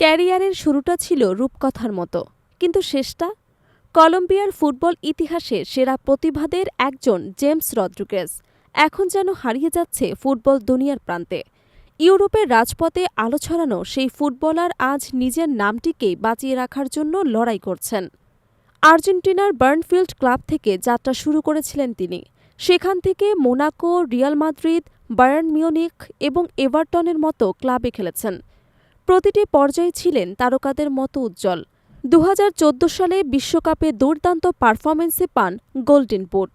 ক্যারিয়ারের শুরুটা ছিল রূপকথার মতো, কিন্তু শেষটা? কলম্বিয়ার ফুটবল ইতিহাসে সেরা প্রতিভাদের একজন জেমস রদ্রিগেজ এখন যেন হারিয়ে যাচ্ছে ফুটবল দুনিয়ার প্রান্তে। ইউরোপের রাজপথে আলো ছড়ানো সেই ফুটবলার আজ নিজের নামটিকেই বাঁচিয়ে রাখার জন্য লড়াই করছেন। আর্জেন্টিনার বার্নফিল্ড ক্লাব থেকে যাত্রা শুরু করেছিলেন তিনি। সেখান থেকে Monaco, Real Madrid, Bayern Munich এবং এভারটনের মতো ক্লাবে খেলেছেন। প্রতিটি পর্যায়ে ছিলেন তারকাদের মতো উজ্জ্বল। দু হাজার চোদ্দ সালে বিশ্বকাপে দুর্দান্ত পারফরমেন্সে পান গোল্ডেন বুট।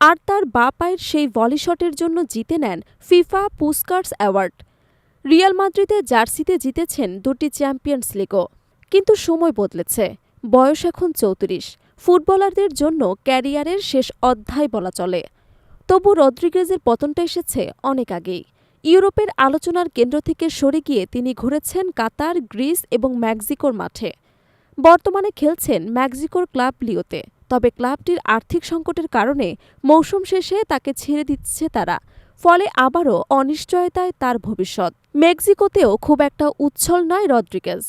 আর তার বা পায়ের সেই ভলি শটের জন্য জিতে নেন ফিফা পুস্কার্স অ্যাওয়ার্ড। রিয়াল মাদ্রিদে জার্সিতে জিতেছেন দুটি চ্যাম্পিয়ন্স লিগও। কিন্তু সময় বদলেছে। বয়স এখন চৌত্রিশ। ফুটবলারদের জন্য ক্যারিয়ারের শেষ অধ্যায় বলা চলে। তবু রদ্রিগেজের পতনটা এসেছে অনেক আগেই। ইউরোপের আলোচনার কেন্দ্র থেকে সরে গিয়ে তিনি ঘুরেছেন কাতার, গ্রিস এবং ম্যাক্সিকোর মাঠে। বর্তমানে খেলছেন ম্যাক্সিকোর ক্লাব লিওতে। তবে ক্লাবটির আর্থিক সংকটের কারণে মৌসুম শেষে তাকে ছেড়ে দিচ্ছে তারা। ফলে আবারও অনিশ্চয়তায় তার ভবিষ্যৎ। মেক্সিকোতেও খুব একটা উচ্ছল নয় রদ্রিগেজ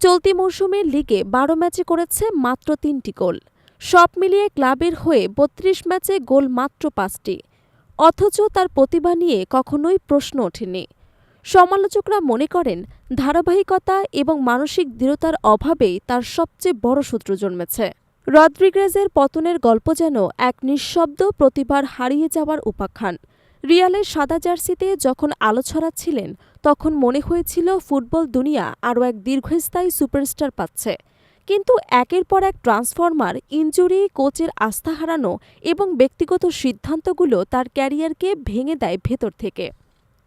চলতি মৌসুমে লিগে বারো ম্যাচে করেছে মাত্র তিনটি গোল। সব মিলিয়ে ক্লাবের হয়ে বত্রিশ ম্যাচে গোল মাত্র পাঁচটি। অথচ তার প্রতিভা নিয়ে কখনোই প্রশ্ন ওঠেনি। সমালোচকরা মনে করেন, ধারাবাহিকতা এবং মানসিক দৃঢ়তার অভাবেই তার সবচেয়ে বড় সূত্র জন্মেছে। রদ্রিগ্রেজের পতনের গল্প যেন এক নিঃশব্দ প্রতিভার হারিয়ে যাওয়ার উপাখ্যান। রিয়ালের সাদা জার্সিতে যখন আলো ছড়াচ্ছিলেন, তখন মনে হয়েছিল ফুটবল দুনিয়া আরও এক দীর্ঘস্থায়ী সুপারস্টার পাচ্ছে। কিন্তু একের পর এক ট্রান্সফরমার ইঞ্জুরি কোচের আস্থা হারানো এবং ব্যক্তিগত সিদ্ধান্তগুলো তার ক্যারিয়ারকে ভেঙে দেয় ভেতর থেকে।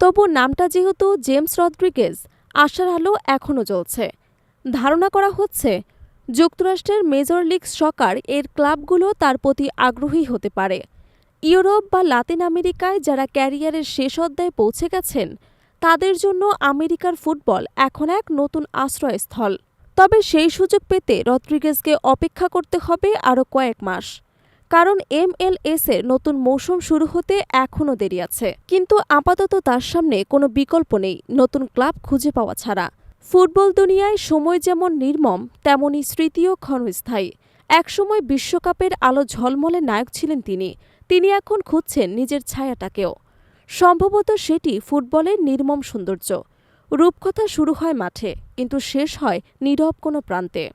তবু নামটা যেহেতু জেমস রদ্রিগেজ আশার আলো এখনও জ্বলছে। ধারণা করা হচ্ছে, যুক্তরাষ্ট্রের মেজর লিগ সকার এর ক্লাবগুলো তার প্রতি আগ্রহী হতে পারে। ইউরোপ বা লাতিন আমেরিকায় যারা ক্যারিয়ারের শেষ অধ্যায়ে পৌঁছে গেছেন, তাদের জন্য আমেরিকার ফুটবল এখন এক নতুন আশ্রয়স্থল। তবে সেই সুযোগ পেতে রদ্রিগেজকে অপেক্ষা করতে হবে আরও কয়েক মাস। কারণ এমএলএস এর নতুন মৌসুম শুরু হতে এখনও দেরি আছে। কিন্তু আপাতত তার সামনে কোনো বিকল্প নেই, নতুন ক্লাব খুঁজে পাওয়া ছাড়া। ফুটবল দুনিয়ায় সময় যেমন নির্মম, তেমনই স্মৃতিও ক্ষণস্থায়ী। একসময় বিশ্বকাপের আলো ঝলমলে নায়ক ছিলেন তিনি। তিনি এখন খুঁজছেন নিজের ছায়াটাকেও। সম্ভবত সেটি ফুটবলের নির্মম সৌন্দর্য। রূপকথা শুরু হয় মাঠে কিন্তু শেষ হয় নীরব কোনো প্রান্তে।